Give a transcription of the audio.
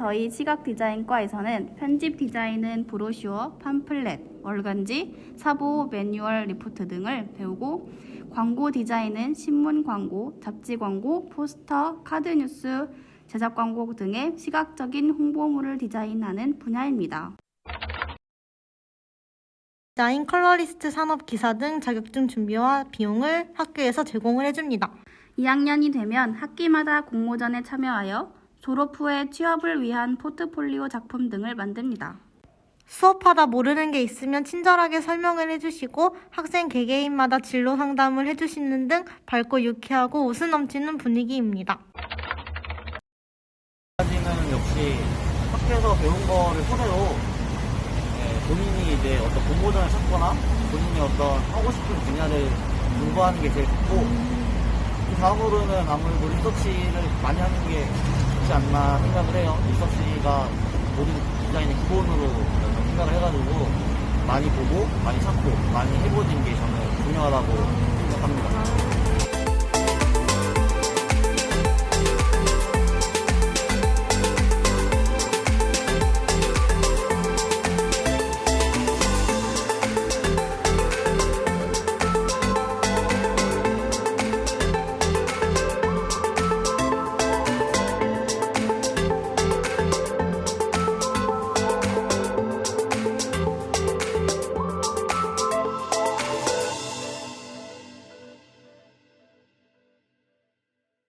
저희 시각 디자인과에서는 편집 디자인은 브로슈어, 팜플렛, 월간지, 사보, 매뉴얼, 리포트 등을 배우고 광고 디자인은 신문 광고, 잡지 광고, 포스터, 카드 뉴스, 제작 광고 등의 시각적인 홍보물을 디자인하는 분야입니다. 디자인 컬러리스트 산업 기사 등 자격증 준비와 비용을 학교에서 제공을 해줍니다. 2학년이 되면 학기마다 공모전에 참여하여 졸업 후에 취업을 위한 포트폴리오 작품 등을 만듭니다. 수업하다 모르는 게 있으면 친절하게 설명을 해주시고 학생 개개인마다 진로 상담을 해주시는 등 밝고 유쾌하고 웃음 넘치는 분위기입니다. 까지는 역시 학교에서 배운 거를 토대로 예, 본인이 이제 어떤 공모전을 찾거나 본인이 어떤 하고 싶은 분야를 공부하는 게 제일 좋고 그 다음으로는 아무래도 리서치를 많이 하는 게 좋지 않나 생각을 해요. 리서치가 모든 디자인의 기본으로 생각을 해가지고 많이 보고 많이 찾고 많이 해보는 게 저는 중요하다고 생각합니다.